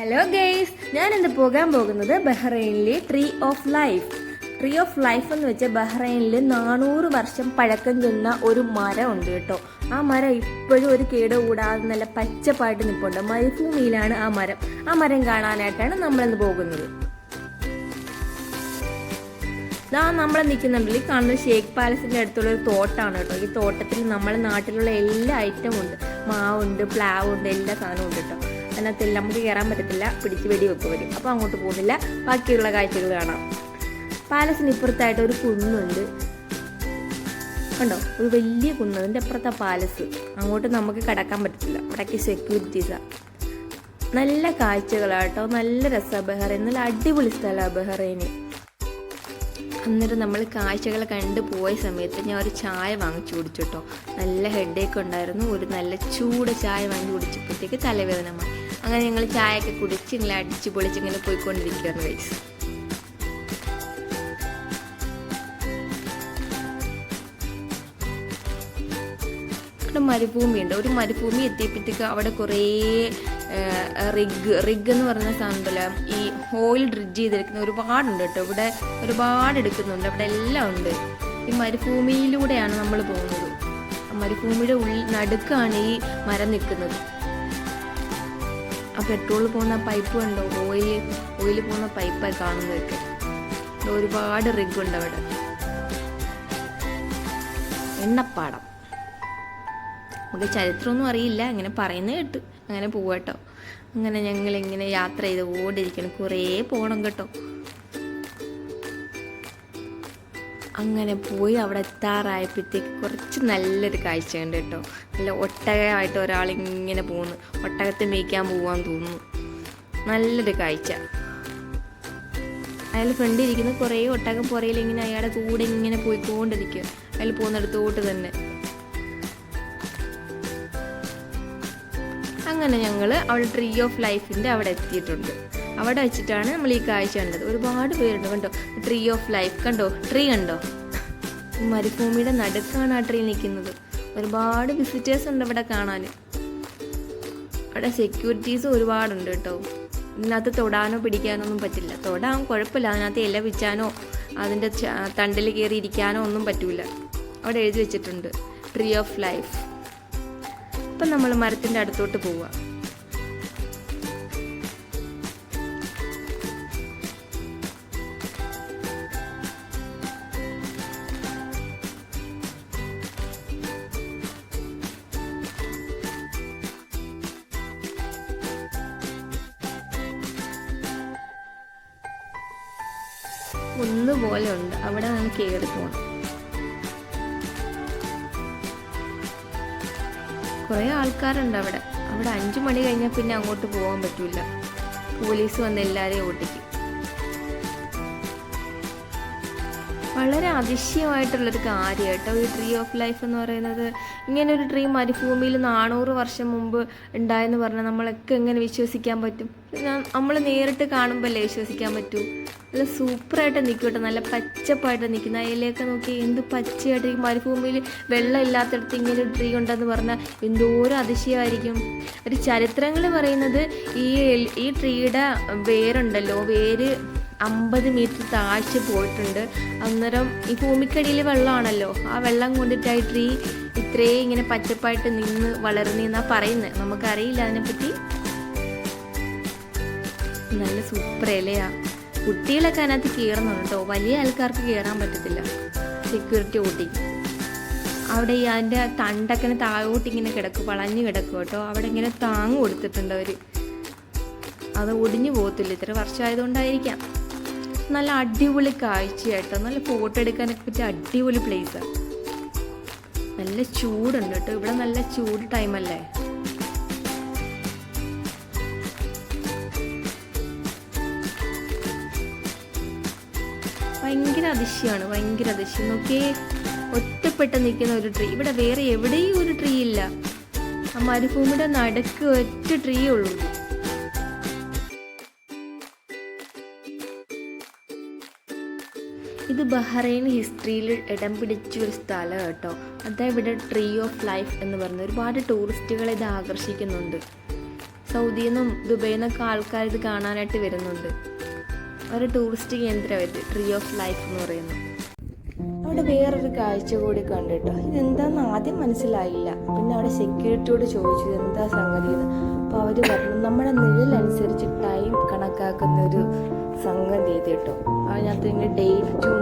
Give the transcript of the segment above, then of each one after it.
Hello guys ഞാൻ ഇന്ന് പോകാൻ പോകുന്നത് ബഹ്റൈനിലെ tree of life tree of life എന്ന് വെച്ചാൽ ബഹ്റൈനിൽ നാനൂറ് വർഷം പഴക്കം ചെന്ന ഒരു മരം ഉണ്ട് കേട്ടോ. ആ മരം ഇപ്പോഴും ഒരു കേട് കൂടാതെ നല്ല പച്ചപ്പായിട്ട് നിൽപ്പുണ്ട് മരുഭൂമിയിലാണ് ആ മരം. ആ മരം കാണാനായിട്ടാണ് നമ്മളിന്ന് പോകുന്നത്. ഇതാ നമ്മൾ ഈ കാണുന്നത് ഷേഖ് പാലസിന്റെ അടുത്തുള്ള ഒരു തോട്ടാണ് കേട്ടോ. ഈ തോട്ടത്തിൽ നമ്മുടെ നാട്ടിലുള്ള എല്ലാ ഐറ്റം ഉണ്ട്. മാവുണ്ട് പ്ലാവുണ്ട് എല്ലാ സാധനവും ഉണ്ട് കേട്ടോ. അതിനകത്തെല്ലാം നമുക്ക് കയറാൻ പറ്റത്തില്ല പിടിച്ച് വെടി വെക്ക് വരും. അപ്പോൾ അങ്ങോട്ട് പോകുന്നില്ല. ബാക്കിയുള്ള കാഴ്ചകൾ കാണാം. പാലസിന് ഇപ്പുറത്തായിട്ട് ഒരു കുന്നുണ്ട്. കണ്ടോ? ഒരു വലിയ കുന്ന്. അതിന്റെ അപ്പുറത്തെ പാലസ്. അങ്ങോട്ട് നമുക്ക് കടക്കാൻ പറ്റത്തില്ല. അവിടേക്ക് സെക്യൂരിറ്റീസാണ് നല്ല കാഴ്ചകളാട്ടോ നല്ല രസമാണ് ബഹ്റൈൻ. നല്ല അടിപൊളി സ്ഥലമാണ് ബഹ്റൈന്. അന്നേരം നമ്മൾ കാഴ്ചകൾ കണ്ടു പോയ സമയത്ത് ഞാൻ ഒരു ചായ വാങ്ങിച്ചു കുടിച്ചു കേട്ടോ. നല്ല ഹെഡേക്ക് ഉണ്ടായിരുന്നു. ഒരു നല്ല ചൂട് ചായ വാങ്ങി കുടിച്ചപ്പോഴത്തേക്ക് തലവേദന മാറി. അങ്ങനെ ഞങ്ങൾ ചായയൊക്കെ കുടിച്ച് ഇങ്ങനെ അടിച്ച് പൊളിച്ച് ഇങ്ങനെ പോയിക്കൊണ്ടിരിക്കുകയാണ് വയസ്സ് അവിടെ മരുഭൂമിയുണ്ട് ഒരു മരുഭൂമി എത്തിയപ്പോഴത്തേക്ക് അവിടെ കുറേ റിഗ് റിഗ് എന്ന് പറയുന്ന സാധനമല്ല ഈ ഓയിൽ ഡ്രിഡ്ജ് ചെയ്തെടുക്കുന്ന ഒരുപാടുണ്ട് കേട്ടോ. ഇവിടെ ഒരുപാട് എടുക്കുന്നുണ്ട്. അവിടെ എല്ലാം ഉണ്ട്. ഈ മരുഭൂമിയിലൂടെയാണ് നമ്മൾ പോകുന്നത്. മരുഭൂമിയുടെ ഉള്ളിൽ നടുക്കാണ് ഈ മരം നിൽക്കുന്നത്. ആ പെട്രോൾ പോകുന്ന പൈപ്പ് കണ്ടോ? ഓയിൽ ഓയിൽ പോകുന്ന പൈപ്പായി കാണുന്നതൊക്കെ. ഒരുപാട് ഉണ്ട് അവിടെ. എണ്ണപ്പാടം. നമുക്ക് ചരിത്രമൊന്നും അറിയില്ല. അങ്ങനെ പറയുന്നത് കേട്ട് അങ്ങനെ പോവാട്ടോ. അങ്ങനെ ഞങ്ങൾ ഇങ്ങനെ യാത്ര ചെയ്ത് ഓടിയിരിക്കണം. കുറേ പോകണം കേട്ടോ. അങ്ങനെ പോയി അവിടെ എത്താറായപ്പോഴത്തേക്ക് കുറച്ച് നല്ലൊരു കാഴ്ചയുണ്ട് കേട്ടോ. നല്ല ഒട്ടകമായിട്ട് ഒരാളിങ്ങനെ പോകുന്നു. ഒട്ടകത്തെ മേയ്ക്കാൻ പോകാൻ തോന്നുന്നു. നല്ലൊരു കാഴ്ച. അയാൾ ഫ്രണ്ടിൽ ഇരിക്കുന്ന. കുറേ ഒട്ടകം പുറയിൽ ഇങ്ങനെ അയാളുടെ കൂടെ ഇങ്ങനെ പോയിക്കൊണ്ടിരിക്കുക. അയാൾ പോകുന്നിടത്തോട്ട് തന്നെ. അങ്ങനെ ഞങ്ങൾ അവിടെ ട്രീ ഓഫ് ലൈഫിന്റെ അവിടെ എത്തിയിട്ടുണ്ട്. അവിടെ വെച്ചിട്ടാണ് നമ്മൾ ഈ കാഴ്ച കണ്ടത്. ഒരുപാട് പേരുണ്ട് കണ്ടോ? ട്രീ ഓഫ് ലൈഫ് കണ്ടോ? ട്രീ കണ്ടോ? മരുഭൂമിയുടെ നടുക്കാണ് ആ ട്രെയിൻ നിൽക്കുന്നത്. ഒരുപാട് വിസിറ്റേഴ്സ് ഉണ്ട് ഇവിടെ കാണാൻ. അവിടെ സെക്യൂരിറ്റീസ് ഒരുപാടുണ്ട് കേട്ടോ. ഇതിനകത്ത് തൊടാനോ പിടിക്കാനോ ഒന്നും പറ്റില്ല. തൊടാൻ കുഴപ്പമില്ല. അതിനകത്ത് ഇല വിച്ചാനോ അതിന്റെ തണ്ടിൽ കയറി ഇരിക്കാനോ ഒന്നും പറ്റില്ല അവിടെ എഴുതി വെച്ചിട്ടുണ്ട്. ട്രീ ഓഫ് ലൈഫ് ഇപ്പം നമ്മൾ മരത്തിന്റെ അടുത്തോട്ട് പോവുക. ഒന്നുപോലെ ഉണ്ട്. അവിടെ നിന്ന് കയറി പോകണം കുറേ ആൾക്കാരുണ്ട് അവിടെ. അവിടെ അഞ്ചു മണി കഴിഞ്ഞാൽ പിന്നെ അങ്ങോട്ട് പോകാൻ പറ്റൂല. പോലീസ് വന്ന് എല്ലാവരെയും ഓട്ടിക്കും. വളരെ അതിശയമായിട്ടുള്ളൊരു കാര്യം കേട്ടോ. ഈ ട്രീ ഓഫ് ലൈഫ് എന്ന് പറയുന്നത്. ഇങ്ങനെ ഒരു ട്രീ മരുഭൂമിയിൽ നാനൂറ് വർഷം മുമ്പ് ഉണ്ടായെന്ന് പറഞ്ഞാൽ നമ്മളൊക്കെ എങ്ങനെ വിശ്വസിക്കാൻ പറ്റും? നമ്മൾ നേരിട്ട് കാണുമ്പോഴല്ലേ വിശ്വസിക്കാൻ പറ്റൂ? നല്ല സൂപ്പറായിട്ട് നിൽക്കും കേട്ടോ നല്ല പച്ചപ്പായിട്ട് നിൽക്കുന്ന അതിലേക്ക് നോക്കി എന്ത് പച്ചയായിട്ട് ഈ മരുഭൂമിയിൽ വെള്ളം ഇല്ലാത്തടത്ത് ഇങ്ങനെ ട്രീ ഉണ്ടെന്ന് പറഞ്ഞാൽ എന്തോരം അതിശയമായിരിക്കും. ഒരു ചരിത്രങ്ങൾ പറയുന്നത് ഈ ഈ ട്രീയുടെ വേരുണ്ടല്ലോ. വേര് അമ്പത് മീറ്റർ താഴ്ച പോയിട്ടുണ്ട്. അന്നേരം ഈ ഭൂമിക്കടിയിൽ വെള്ളമാണല്ലോ. ആ വെള്ളം കൊണ്ടിട്ടായിട്ട് ഈ ഇത്രയും ഇങ്ങനെ പച്ചപ്പായിട്ട് നിന്ന് വളർന്നെന്നാ പറയുന്നത്. നമുക്കറിയില്ല അതിനെപ്പറ്റി. നല്ല സൂപ്പർ ഇലയാ കുട്ടികളൊക്കെ അതിനകത്ത് കയറുന്നുണ്ട് കേട്ടോ. വലിയ ആൾക്കാർക്ക് കയറാൻ പറ്റത്തില്ല. സെക്യൂരിറ്റി ഓട്ടി അവിടെ ഈ അതിന്റെ തണ്ടൊക്കെ താഴോട്ട് ഇങ്ങനെ കിടക്കും വളഞ്ഞു കിടക്കും കേട്ടോ. അവിടെ ഇങ്ങനെ താങ്ങ് കൊടുത്തിട്ടുണ്ട് അവർ അത് ഒടിഞ്ഞു പോകത്തില്ല. ഇത്ര വർഷമായതുകൊണ്ടായിരിക്കാം. നല്ല അടിപൊളി കാഴ്ചയായിട്ടോ നല്ല ഫോട്ടോ എടുക്കാനൊക്കെ പറ്റിയ അടിപൊളി പ്ലേസാണ് നല്ല ചൂടുണ്ട് കേട്ടോ. ഇവിടെ നല്ല ചൂട് ടൈമല്ലേ ഭയങ്കര അതിശയമാണ് ഭയങ്കര അതിശയം. നോക്കിയേ ഒറ്റപ്പെട്ട് നിൽക്കുന്ന ഒരു ട്രീ ഇവിടെ വേറെ എവിടെയും ഒരു ട്രീ ഇല്ല. ആ മരുഭൂമിയുടെ നടുക്ക് ഒറ്റ ട്രീ ഉള്ളൂ. ഇത് ബഹ്റൈൻ ഹിസ്റ്ററിയിൽ ഇടം പിടിച്ച ഒരു സ്ഥലം കേട്ടോ. അതായത് ഇവിടെ ട്രീ ഓഫ് ലൈഫ് എന്ന് പറഞ്ഞ ഒരുപാട് ടൂറിസ്റ്റുകളെ ഇത് ആകർഷിക്കുന്നുണ്ട്. സൗദിയിൽ നിന്നും ദുബൈയിൽ നിന്നൊക്കെ ആൾക്കാർ ഇത് കാണാനായിട്ട് വരുന്നുണ്ട്. ഒരു ടൂറിസ്റ്റ് കേന്ദ്രം ഇത് ട്രീ ഓഫ് ലൈഫ് എന്ന് പറയുന്നു അവിടെ വേറൊരു കാഴ്ച കൂടി കണ്ടിട്ടോ. ഇതെന്താന്ന് ആദ്യം മനസ്സിലായില്ല. പിന്നെ അവിടെ സെക്യൂരിറ്റിയോട് ചോദിച്ചു എന്താ സംഗതി? എന്ന്. അപ്പോൾ അവർ പറഞ്ഞു നമ്മുടെ നിഴലനുസരിച്ച് ടൈം കണക്കാക്കുന്ന ഒരു സംഗതി ഇത് കേട്ടോ. അതിനകത്ത് ഇതിന്റെ ഡേറ്റും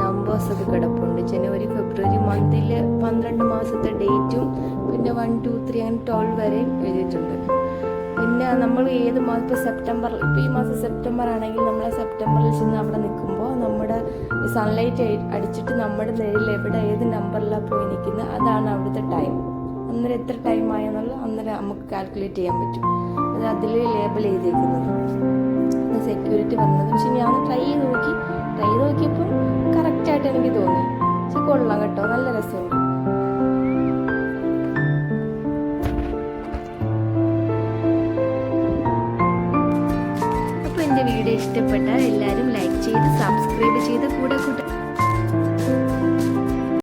നമ്പേഴ്സൊക്കെ കിടപ്പുണ്ട്. ജനുവരി ഫെബ്രുവരി മന്തിൽ പന്ത്രണ്ട് മാസത്തെ ഡേറ്റും പിന്നെ വൺ ടു ത്രീ അങ്ങനെ ട്വൽവ് വരെ എഴുതിയിട്ടുണ്ട്. പിന്നെ നമ്മൾ ഏത് മാസം ഇപ്പോൾ സെപ്റ്റംബർ ഇപ്പോൾ ഈ മാസം സെപ്റ്റംബർ ആണെങ്കിൽ നമ്മൾ സെപ്റ്റംബറിൽ ചെന്ന് അവിടെ നിൽക്കുമ്പോൾ നമ്മുടെ സൺലൈറ്റ് അടിച്ചിട്ട് നമ്മുടെ നിലയിൽ എവിടെ ഏത് നമ്പറിലാണ് പോയി നിൽക്കുന്നത് അതാണ് അവിടുത്തെ ടൈം അന്നേരം എത്ര ടൈം ആയെന്നുള്ളത് അന്നേരം നമുക്ക് കാൽക്കുലേറ്റ് ചെയ്യാൻ പറ്റും. അത് അതിൽ ലേബൽ ചെയ്തേക്കുന്നത് സെക്യൂരിറ്റി വന്നത് പക്ഷെ ഞാൻ ട്രൈ ചെയ്ത് നോക്കി. ട്രൈ ചെയ്ത് നോക്കിയപ്പം കറക്റ്റായിട്ട് എനിക്ക് തോന്നി. പക്ഷെ കൊള്ളാം കേട്ടോ നല്ല രസമുണ്ട്. അപ്പോൾ എന്റെ വീഡിയോ ഇഷ്ടപ്പെട്ടാൽ എല്ലാവരും ലൈക്ക് ചെയ്ത് സബ്സ്ക്രൈബ് ചെയ്ത് കൂടെ കൂട്ട